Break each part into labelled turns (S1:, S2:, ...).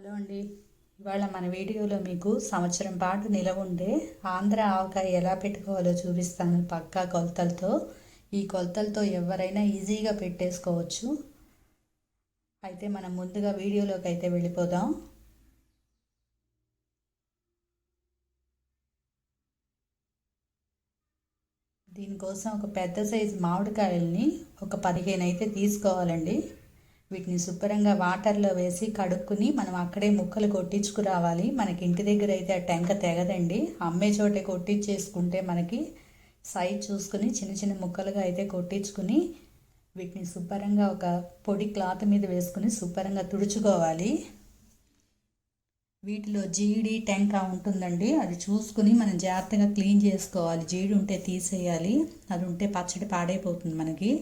S1: Hello అండి. ఇవాళ మన వీడియోలో మీకు సంవత్సరం పాటు నిలవుండే ఆంధ్ర ఆవకాయ ఎలా పెట్టుకోవాలో చూపిస్తాను పక్కా కొలతలతో. ఈ కొలతలతో ఎవరైనా ఈజీగా పెట్టేసుకోవచ్చు. అయితే మనం ముందుగా వీడియోలోకి అయితే వెళ్ళిపోదాం. దీనికోసం ఒక పెద్ద సైజు మామిడికాయల్ని ఒక పదిహేను అయితే తీసుకోవాలండి. వీటిని శుభ్రంగా వాటర్లో వేసి కడుక్కుని మనం అక్కడే ముక్కలు కొట్టించుకురావాలి. మనకి ఇంటి దగ్గర అయితే ఆ టెంక తెగదండి. అమ్మే చోటే కొట్టించేసుకుంటే మనకి సైజ్ చూసుకుని చిన్న చిన్న ముక్కలుగా అయితే కొట్టించుకుని వీటిని శుభ్రంగా ఒక పొడి క్లాత్ మీద వేసుకుని శుభ్రంగా తుడుచుకోవాలి. వీటిలో జీడి టెంక ఉంటుందండి. అది చూసుకుని మనం జాగ్రత్తగా క్లీన్ చేసుకోవాలి. జీడి ఉంటే తీసేయాలి. అది ఉంటే పచ్చడి పాడైపోతుంది మనకి.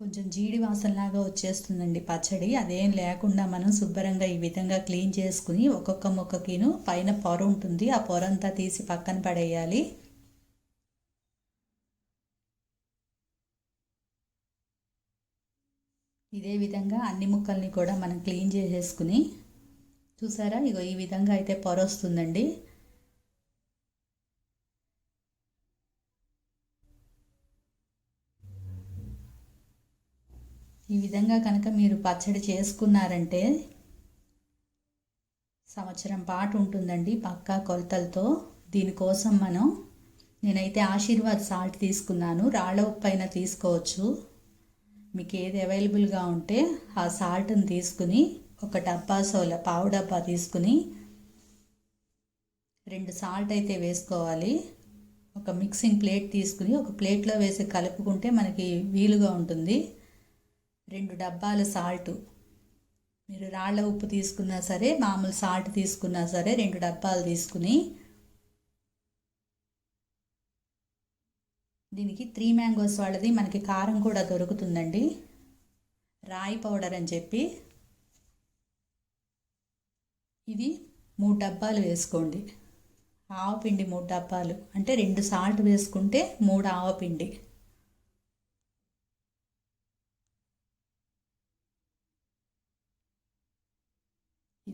S1: కొంచెం జీడి వాసనలాగా వచ్చేస్తుందండి పచ్చడి. అదేం లేకుండా మనం శుభ్రంగా ఈ విధంగా క్లీన్ చేసుకుని ఒక్కొక్క మొక్కకిను పైన పొర ఉంటుంది. ఆ పొర అంతా తీసి పక్కన పడేయాలి. ఇదే విధంగా అన్ని ముక్కల్ని కూడా మనం క్లీన్ చేసేసుకుని చూసారా? ఇగో ఈ విధంగా అయితే పొర వస్తుందండి. ఈ విధంగా కనుక మీరు పచ్చడి చేసుకున్నారంటే సంవత్సరం పాటు ఉంటుందండి పక్కా కొలతలతో. దీనికోసం మనం నేనైతే ఆశీర్వాద్ సాల్ట్ తీసుకున్నాను. రాళ్ళ పైన తీసుకోవచ్చు. మీకు ఏది అవైలబుల్గా ఉంటే ఆ సాల్ట్ని తీసుకుని ఒక డబ్బా సోల పావు డబ్బా తీసుకుని రెండు సాల్ట్ అయితే వేసుకోవాలి. ఒక మిక్సింగ్ ప్లేట్ తీసుకుని ఒక ప్లేట్లో వేసి కలుపుకుంటే మనకి వీలుగా ఉంటుంది. రెండు డబ్బాలు సాల్ట్. మీరు రాళ్ళ ఉప్పు తీసుకున్నా సరే మామూలు సాల్ట్ తీసుకున్నా సరే రెండు డబ్బాలు తీసుకుని దీనికి త్రీ మ్యాంగోస్ వాళ్ళది. మనకి కారం కూడా దొరుకుతుందండి. రాయి పౌడర్ అని చెప్పి ఇది మూడు డబ్బాలు వేసుకోండి. ఆవపిండి మూడు డబ్బాలు. అంటే రెండు సాల్ట్ వేసుకుంటే మూడు ఆవపిండి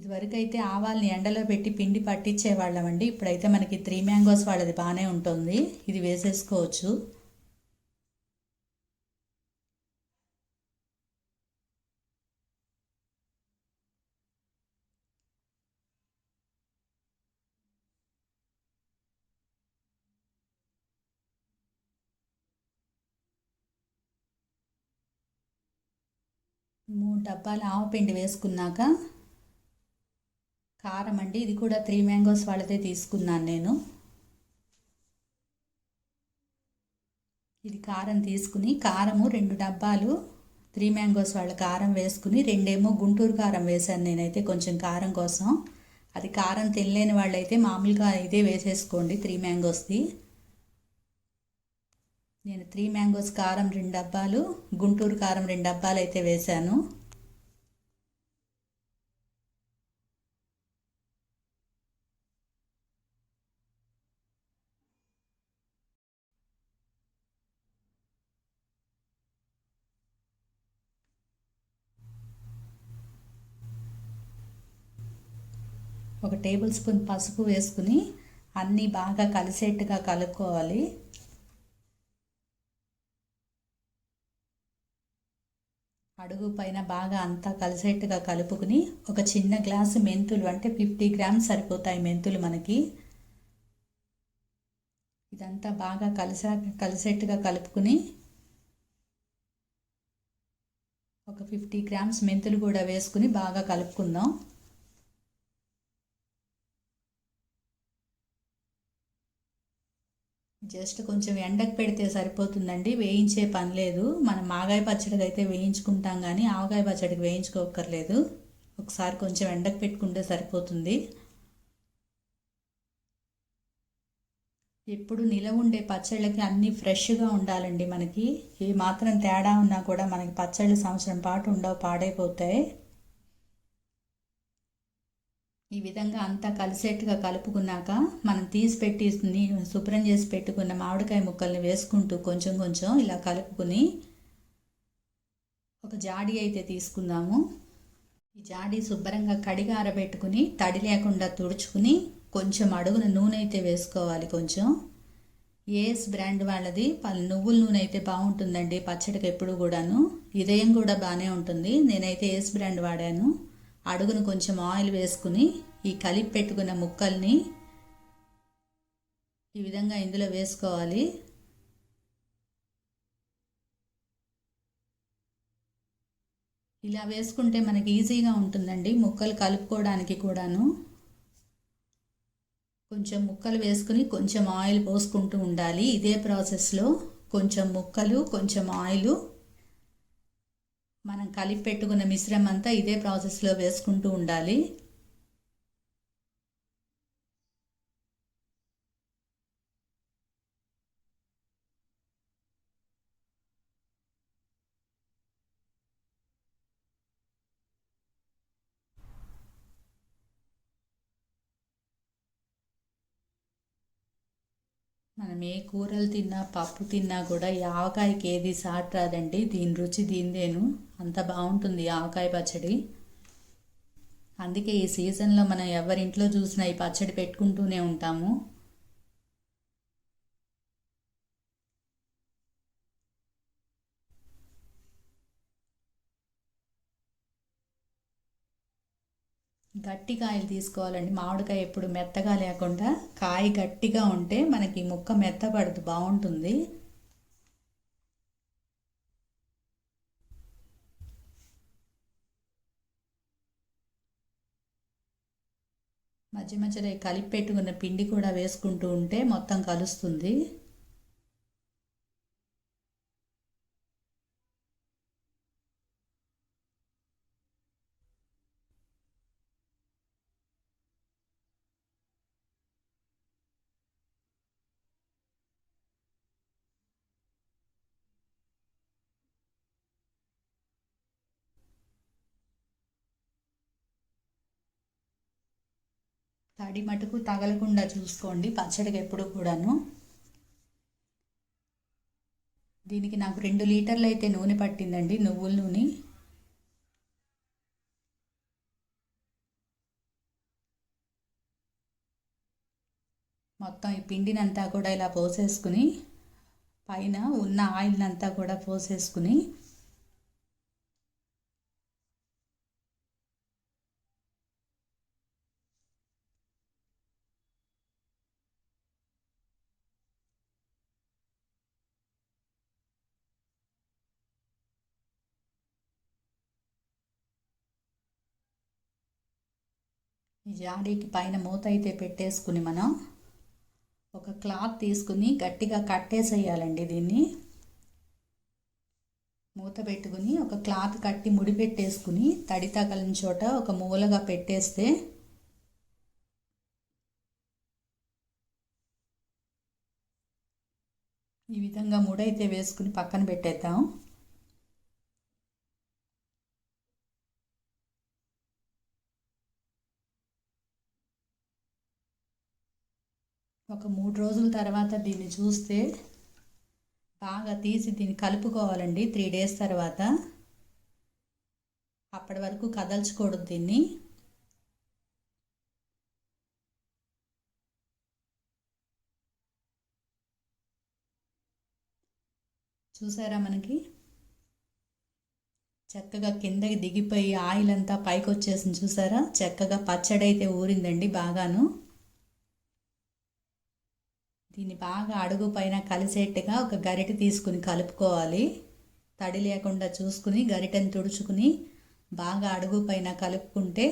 S1: ఇదివరకు అయితే ఆవాల్ని ఎండలో పెట్టి పిండి పట్టించేవాళ్ళమండి. ఇప్పుడైతే మనకి త్రీ మ్యాంగోస్ వాళ్ళది బాగానే ఉంటుంది. ఇది వేసేసుకోవచ్చు. మూడు డబ్బాలు ఆవపిండి వేసుకున్నాక కారం అండి ఇది కూడా త్రీ మ్యాంగోస్ వాళ్ళదే తీసుకున్నాను నేను. ఇది కారం తీసుకుని కారము రెండు డబ్బాలు త్రీ మ్యాంగోస్ వాళ్ళ కారం వేసుకుని రెండేమో గుంటూరు కారం వేశాను నేనైతే కొంచెం కారం కోసం. అది కారం తినలేని వాళ్ళైతే మామూలుగా ఇదే వేసేసుకోండి త్రీ మ్యాంగోస్ది. నేను త్రీ మ్యాంగోస్ కారం రెండు డబ్బాలు గుంటూరు కారం రెండు డబ్బాలు అయితే వేశాను. ఒక టేబుల్ స్పూన్ పసుపు వేసుకుని అన్నీ బాగా కలిసేట్టుగా కలుపుకోవాలి. అడుగు పైన బాగా అంతా కలిసేట్టుగా కలుపుకుని ఒక చిన్న గ్లాసు మెంతులు అంటే ఫిఫ్టీ గ్రామ్స్ సరిపోతాయి మెంతులు మనకి. ఇదంతా బాగా కలిసా కలిసేట్టుగా కలుపుకుని ఒక ఫిఫ్టీ గ్రామ్స్ మెంతులు కూడా వేసుకుని బాగా కలుపుకుందాం. జస్ట్ కొంచెం ఎండకు పెడితే సరిపోతుందండి. వేయించే పని లేదు. మనం మాగాయ పచ్చడికి అయితే వేయించుకుంటాం కానీ ఆవకాయ పచ్చడికి వేయించుకోకర్లేదు ఒకసారి కొంచెం ఎండకు పెట్టుకుంటే సరిపోతుంది. ఎప్పుడు నిలవ ఉండే పచ్చళ్ళకి అన్నీ ఫ్రెష్గా ఉండాలండి మనకి. ఏ మాత్రం తేడా ఉన్నా కూడా మనకి పచ్చళ్ళు సంవత్సరం పాటు ఉండవు పాడైపోతాయి. ఈ విధంగా అంతా కలిసేట్టుగా కలుపుకున్నాక మనం తీసి పెట్టి శుభ్రం చేసి పెట్టుకున్న మామిడికాయ ముక్కల్ని వేసుకుంటూ కొంచెం కొంచెం ఇలా కలుపుకుని ఒక జాడి అయితే తీసుకుందాము. ఈ జాడి శుభ్రంగా కడిగి ఆరబెట్టుకుని తడి లేకుండా తుడుచుకుని కొంచెం అడుగున నూనె అయితే వేసుకోవాలి కొంచెం. ఏఎస్ బ్రాండ్ వాళ్ళది. పలు నువ్వుల నూనె అయితే బాగుంటుందండి పచ్చడికి ఎప్పుడు కూడాను. ఇదయం కూడా బాగానే ఉంటుంది. నేనైతే ఏఎస్ బ్రాండ్ వాడాను. అడుగును కొంచెం ఆయిల్ వేసుకుని ఈ కలిపి పెట్టుకున్న ముక్కల్ని ఈ విధంగా ఇందులో వేసుకోవాలి. ఇలా వేసుకుంటే మనకి ఈజీగా ఉంటుందండి ముక్కలు కలుపుకోవడానికి కూడాను. కొంచెం ముక్కలు వేసుకుని కొంచెం ఆయిల్ పోసుకుంటూ ఉండాలి. ఇదే ప్రాసెస్లో కొంచెం ముక్కలు కొంచెం ఆయిలు మనం కలిపి పెట్టుకున్న మిశ్రమం అంతా ఇదే ప్రాసెస్లో వేసుకుంటూ ఉండాలి. మనం ఏ కూరలు తిన్నా పప్పు తిన్నా కూడా ఈ ఆవకాయకి ఏది సాట్ రాదండి దీని రుచి దీనిదేను. అంత బాగుంటుంది ఆవకాయ పచ్చడి. అందుకే ఈ సీజన్లో మనం ఎవరింట్లో చూసినా ఈ పచ్చడి పెట్టుకుంటూనే ఉంటాము. గట్టి కాయలు తీసుకోవాలండి. మామిడికాయ ఎప్పుడు మెత్తగా లేకుండా కాయ గట్టిగా ఉంటే మనకి ముక్క మెత్తపడదు బాగుంటుంది. మధ్య మధ్యలో కలిపి పెట్టుకున్న పిండి కూడా వేసుకుంటూ ఉంటే మొత్తం కలుస్తుంది. తడి మటుకు తగలకుండా చూసుకోండి పచ్చడికి ఎప్పుడు కూడాను. దీనికి నాకు రెండు లీటర్లు అయితే నూనె పట్టిందండి నువ్వుల నూనె. మొత్తం ఈ పిండినంతా కూడా ఇలా పోసేసుకుని పైన ఉన్న ఆయిల్ అంతా కూడా పోసేసుకుని ఈ జాడీకి పైన మూత అయితే పెట్టేసుకుని మనం ఒక క్లాత్ తీసుకుని గట్టిగా కట్టేసేయాలండి దీన్ని. మూత పెట్టుకుని ఒక క్లాత్ కట్టి ముడి పెట్టేసుకుని తడి తగలని చోట ఒక మూలగా పెట్టేస్తే ఈ విధంగా ముడైతే వేసుకుని పక్కన పెట్టేద్దాం. ఒక మూడు రోజుల తర్వాత దీన్ని చూస్తే బాగా తీసి దీన్ని కలుపుకోవాలండి త్రీ డేస్ తర్వాత. అప్పటి వరకు కదల్చకూడదు దీన్ని. చూసారా మనకి? చక్కగా కిందకి దిగిపోయి ఆయిల్ అంతా పైకి వచ్చేసింది చూసారా? చక్కగా పచ్చడి అయితే ఊరిందండి బాగాను. దీన్ని బాగా అడుగు పైన కలిసేట్టుగా ఒక గరిటె తీసుకుని కలుపుకోవాలి. తడి లేకుండా చూసుకుని గరిటెను తుడుచుకుని బాగా అడుగు పైన కలుపుకుంటే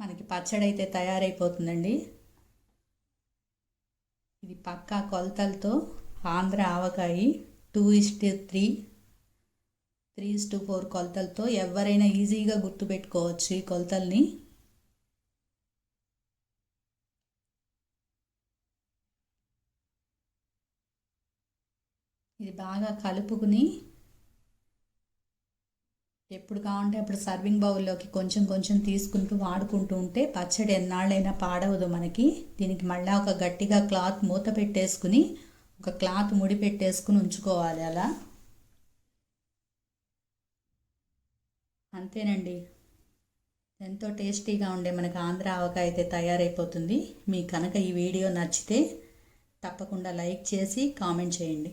S1: మనకి పచ్చడి అయితే తయారైపోతుందండి. ఇది పక్కా కొలతలతో Andhra avakaya two is to three three to four కొలతలతో ఎవరైనా ఈజీగా గుర్తుపెట్టుకోవచ్చు ఈ కొలతల్ని. ఇది బాగా కలుపుకుని ఎప్పుడు కావాలంటే అప్పుడు సర్వింగ్ బౌల్లోకి కొంచెం కొంచెం తీసుకుంటూ వాడుకుంటూ ఉంటే పచ్చడి ఎన్నాళ్ళైనా పాడవదు మనకి. దీనికి మళ్ళీ ఒక గట్టిగా క్లాత్ మూత పెట్టేసుకుని ఒక క్లాత్ ముడి పెట్టేసుకుని ఉంచుకోవాలి అలా. అంతేనండి. ఎంతో టేస్టీగా ఉండే మనకు ఆంధ్ర ఆవకాయ అయితే తయారైపోతుంది. మీకు కనుక ఈ వీడియో నచ్చితే తప్పకుండా లైక్ చేసి కామెంట్ చేయండి.